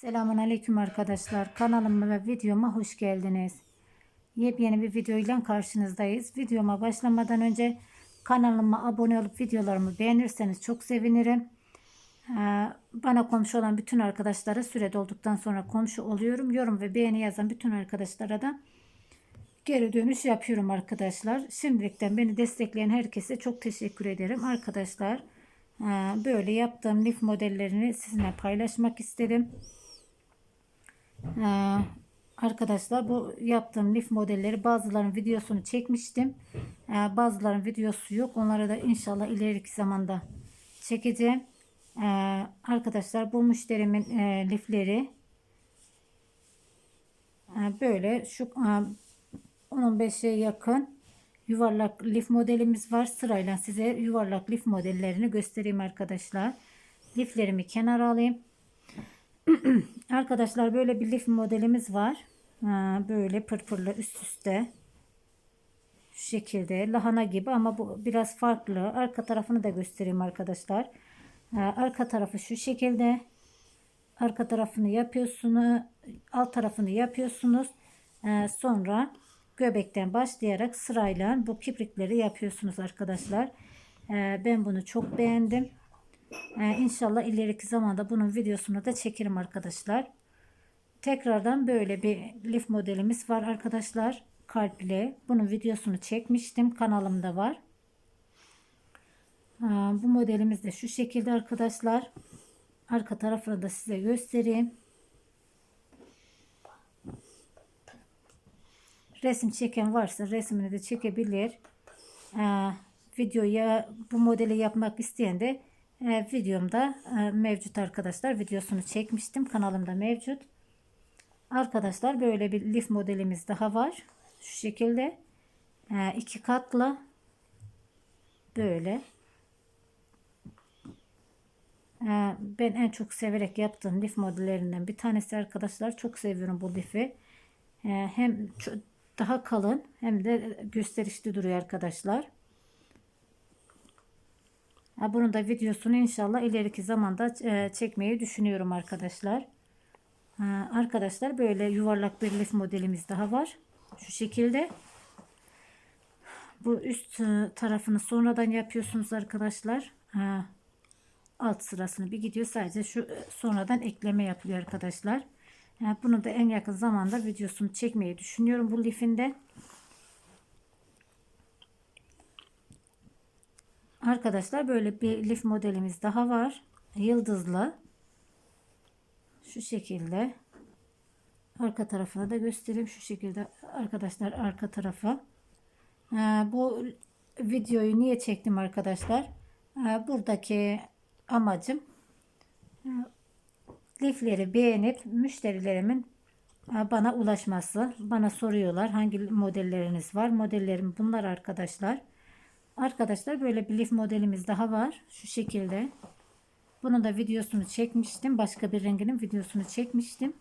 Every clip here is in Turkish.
Selamun Aleyküm arkadaşlar. Kanalıma ve videoma hoş geldiniz. Yepyeni bir video ile karşınızdayız. Videoma başlamadan önce kanalıma abone olup videolarımı beğenirseniz çok sevinirim. Ee, Bana komşu olan bütün arkadaşlara süre dolduktan sonra komşu oluyorum. Yorum ve beğeni yazan bütün arkadaşlara da geri dönüş yapıyorum arkadaşlar. Şimdilikten beni destekleyen herkese çok teşekkür ederim arkadaşlar. e, Böyle yaptığım lif modellerini sizinle paylaşmak istedim. Ee, arkadaşlar bu yaptığım lif modelleri bazılarının videosunu çekmiştim. Ee, bazılarının videosu yok. Onları da inşallah ileriki zamanda çekeceğim. Ee, arkadaşlar bu müşterimin e, lifleri e, böyle şu e, 10-15'e yakın yuvarlak lif modelimiz var. Sırayla size yuvarlak lif modellerini göstereyim arkadaşlar. Liflerimi kenara alayım. Arkadaşlar böyle bir lif modelimiz var. Ha, böyle pırpırlı üst üste. Şu şekilde lahana gibi ama bu biraz farklı. Arka tarafını da göstereyim arkadaşlar. Ha, arka tarafı şu şekilde. Arka tarafını yapıyorsunuz. Alt tarafını yapıyorsunuz. Ha, sonra göbekten başlayarak sırayla bu kiprikleri yapıyorsunuz arkadaşlar. Ben bunu çok beğendim. Ee, inşallah ileriki zamanda bunun videosunu da çekerim arkadaşlar. Tekrardan böyle bir lif modelimiz var arkadaşlar. Kalpli. Bunun videosunu çekmiştim. Kanalımda var. Ee, bu modelimiz de şu şekilde arkadaşlar. Arka tarafını da size göstereyim. Resim çeken varsa resmini de çekebilir. Ee, videoya bu modeli yapmak isteyen de e, videomda e, mevcut arkadaşlar. Videosunu çekmiştim. Kanalımda mevcut. Arkadaşlar böyle bir lif modelimiz daha var. Şu şekilde. E, iki katlı. Böyle. E, ben en çok severek yaptığım lif modellerinden bir tanesi arkadaşlar. Çok seviyorum bu lifi. Hem daha kalın hem de gösterişli duruyor arkadaşlar. Bunun da videosunu inşallah ileriki zamanda e, çekmeyi düşünüyorum arkadaşlar. Arkadaşlar böyle yuvarlak bir lif modelimiz daha var. Şu şekilde. Bu üst e, tarafını sonradan yapıyorsunuz arkadaşlar. Alt sırasını bir gidiyor. Sadece şu e, sonradan ekleme yapılıyor arkadaşlar. Bunu da en yakın zamanda videosunu çekmeyi düşünüyorum bu lifinde. Arkadaşlar böyle bir lif modelimiz daha var. Yıldızlı. Şu şekilde. Arka tarafına da göstereyim. Şu şekilde arkadaşlar arka tarafa. Ee, bu videoyu niye çektim arkadaşlar? Ee, buradaki amacım lifleri beğenip müşterilerimin bana ulaşması. Bana soruyorlar hangi modelleriniz var. Modellerim bunlar arkadaşlar. Arkadaşlar böyle bir lif modelimiz daha var. Şu şekilde. Bunun da videosunu çekmiştim. Başka bir renginin videosunu çekmiştim.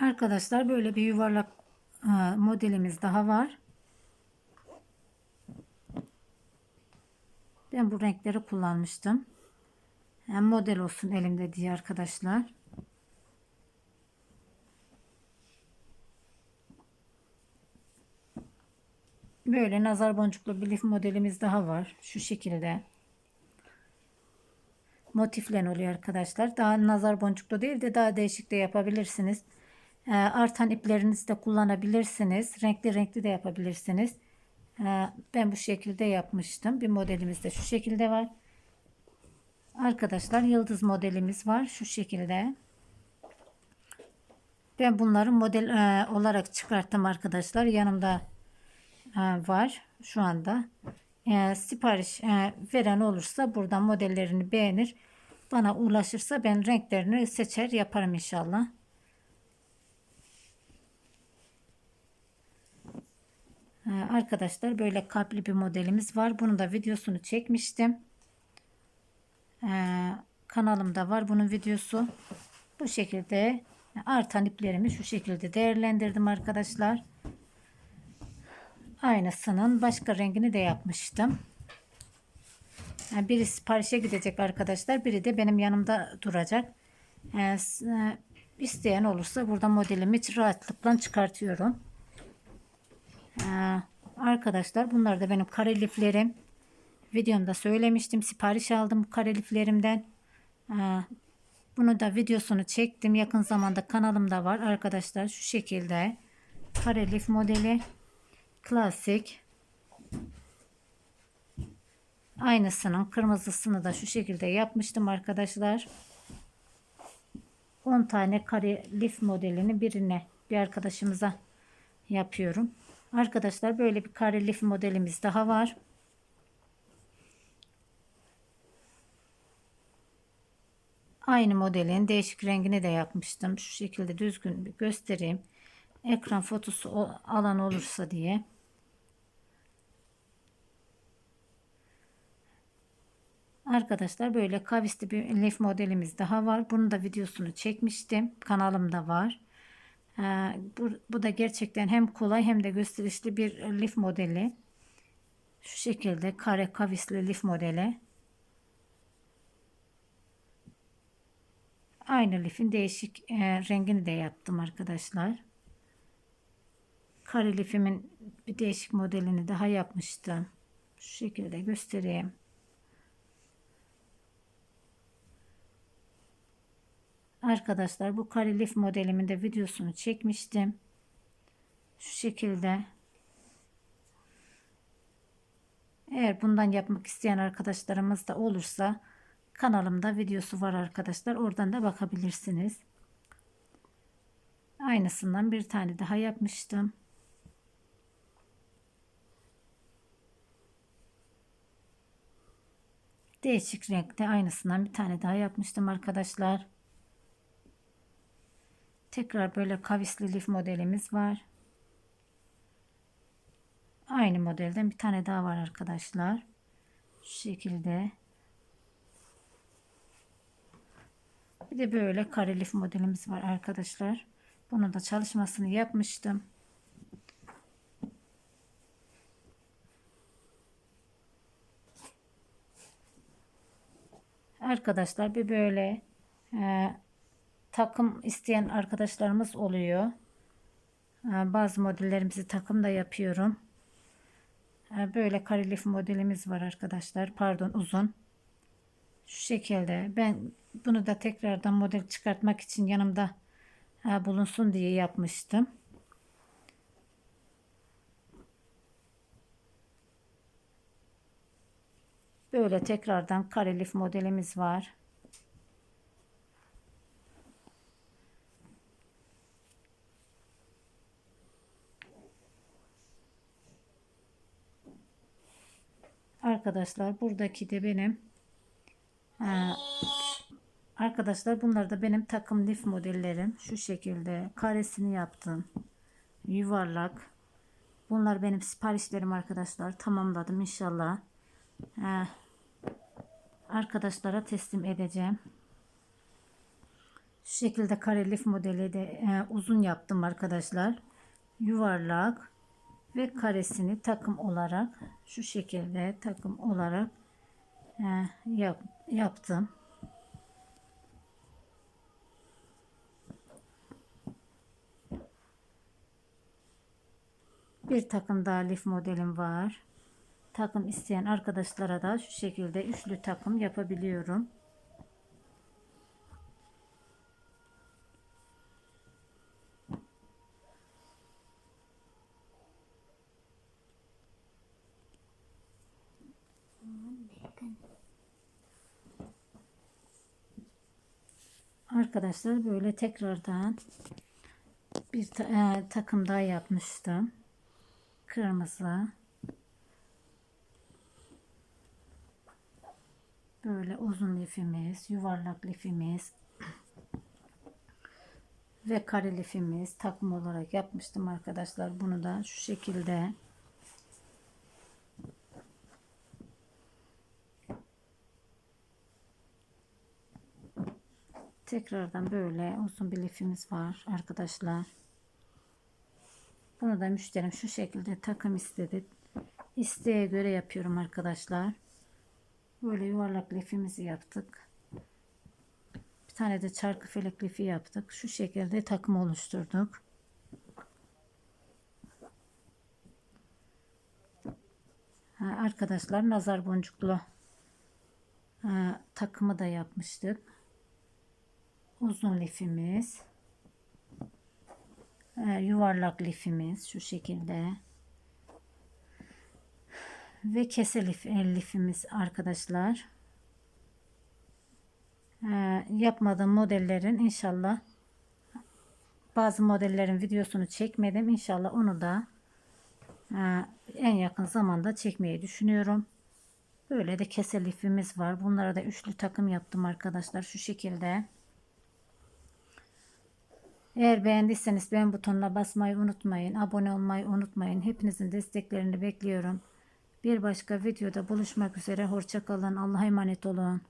Arkadaşlar böyle bir yuvarlak e, modelimiz daha var. Ben bu renkleri kullanmıştım. Hem model olsun elimde diye arkadaşlar. Böyle nazar boncuklu bir lif modelimiz daha var. Şu şekilde. Motiflen oluyor arkadaşlar. Daha nazar boncuklu değil de daha değişik de yapabilirsiniz. Ee, artan iplerinizi de kullanabilirsiniz. Renkli renkli de yapabilirsiniz. Ee, ben bu şekilde yapmıştım. Bir modelimiz de şu şekilde var. Arkadaşlar yıldız modelimiz var. Şu şekilde. Ben bunları model e, olarak çıkarttım arkadaşlar. Yanımda e, var şu anda. E, sipariş e, veren olursa buradan modellerini beğenir. Bana ulaşırsa ben renklerini seçer yaparım inşallah. E, arkadaşlar böyle kalpli bir modelimiz var. Bunun da videosunu çekmiştim. E, kanalımda var bunun videosu. Bu şekilde artan iplerimi şu şekilde değerlendirdim arkadaşlar. Aynısının başka rengini de yapmıştım. Yani biri siparişe gidecek arkadaşlar. Biri de benim yanımda duracak. Ee, s- e, isteyen olursa burada modelimi rahatlıkla çıkartıyorum. Ee, arkadaşlar bunlar da benim kare liflerim. Videomda söylemiştim. Sipariş aldım bu kare liflerimden. Ee, bunu da videosunu çektim. Yakın zamanda kanalımda var arkadaşlar. Şu şekilde kare lif modeli. Klasik. Aynısının kırmızısını da şu şekilde yapmıştım arkadaşlar. 10 tane kare lif modelini birine bir arkadaşımıza yapıyorum. Arkadaşlar böyle bir kare lif modelimiz daha var. Aynı modelin değişik rengini de yapmıştım. Şu şekilde düzgün bir göstereyim. Ekran fotosu alan olursa diye. Arkadaşlar böyle kavisli bir lif modelimiz daha var. Bunun da videosunu çekmiştim. Kanalımda var. Ee, bu, bu da gerçekten hem kolay hem de gösterişli bir lif modeli. Şu şekilde kare kavisli lif modeli. Aynı lifin değişik e, rengini de yaptım arkadaşlar. Kare lifimin bir değişik modelini daha yapmıştım. Şu şekilde göstereyim. Arkadaşlar bu kare lif modelimin de videosunu çekmiştim. Şu şekilde. Eğer bundan yapmak isteyen arkadaşlarımız da olursa kanalımda videosu var arkadaşlar. Oradan da bakabilirsiniz. Aynısından bir tane daha yapmıştım. Değişik renkte aynısından bir tane daha yapmıştım arkadaşlar. Tekrar böyle kavisli lif modelimiz var. Aynı modelden bir tane daha var arkadaşlar. Şu şekilde. Bir de böyle kare lif modelimiz var arkadaşlar. Bunun da çalışmasını yapmıştım. Arkadaşlar bir böyle e, takım isteyen arkadaşlarımız oluyor. E, bazı modellerimizi takım da yapıyorum. E, böyle kare lif modelimiz var arkadaşlar. Pardon uzun. Şu şekilde. Ben bunu da tekrardan model çıkartmak için yanımda e, bulunsun diye yapmıştım. Böyle tekrardan kare lif modelimiz var. Arkadaşlar buradaki de benim e, arkadaşlar bunlar da benim takım lif modellerim. Şu şekilde karesini yaptım. Yuvarlak. Bunlar benim siparişlerim arkadaşlar. Tamamladım inşallah. E, arkadaşlara teslim edeceğim. Şu şekilde kare lif modeli de e, uzun yaptım arkadaşlar. Yuvarlak ve karesini takım olarak şu şekilde takım olarak e, yap, yaptım. Bir takım daha lif modelim var. Takım isteyen arkadaşlara da şu şekilde üçlü takım yapabiliyorum. Arkadaşlar böyle tekrardan bir ta- e, takım daha yapmıştım. Kırmızı. Böyle uzun lifimiz, yuvarlak lifimiz ve kare lifimiz takım olarak yapmıştım arkadaşlar. Bunu da şu şekilde tekrardan böyle uzun bir lifimiz var arkadaşlar. Bunu da müşterim şu şekilde takım istedi. İsteğe göre yapıyorum arkadaşlar. Böyle yuvarlak lifimizi yaptık. Bir tane de çarkı felek lifi yaptık. Şu şekilde takım oluşturduk. Ha, arkadaşlar nazar boncuklu ha, takımı da yapmıştık. Uzun lifimiz. e, yuvarlak lifimiz şu şekilde. Ve kese lif, el lifimiz arkadaşlar. E, yapmadığım modellerin inşallah bazı modellerin videosunu çekmedim. İnşallah onu da e, en yakın zamanda çekmeyi düşünüyorum. Böyle de kese lifimiz var. Bunlara da üçlü takım yaptım arkadaşlar. Şu şekilde. Eğer beğendiyseniz beğen butonuna basmayı unutmayın. Abone olmayı unutmayın. Hepinizin desteklerini bekliyorum. Bir başka videoda buluşmak üzere. Hoşçakalın. Allah'a emanet olun.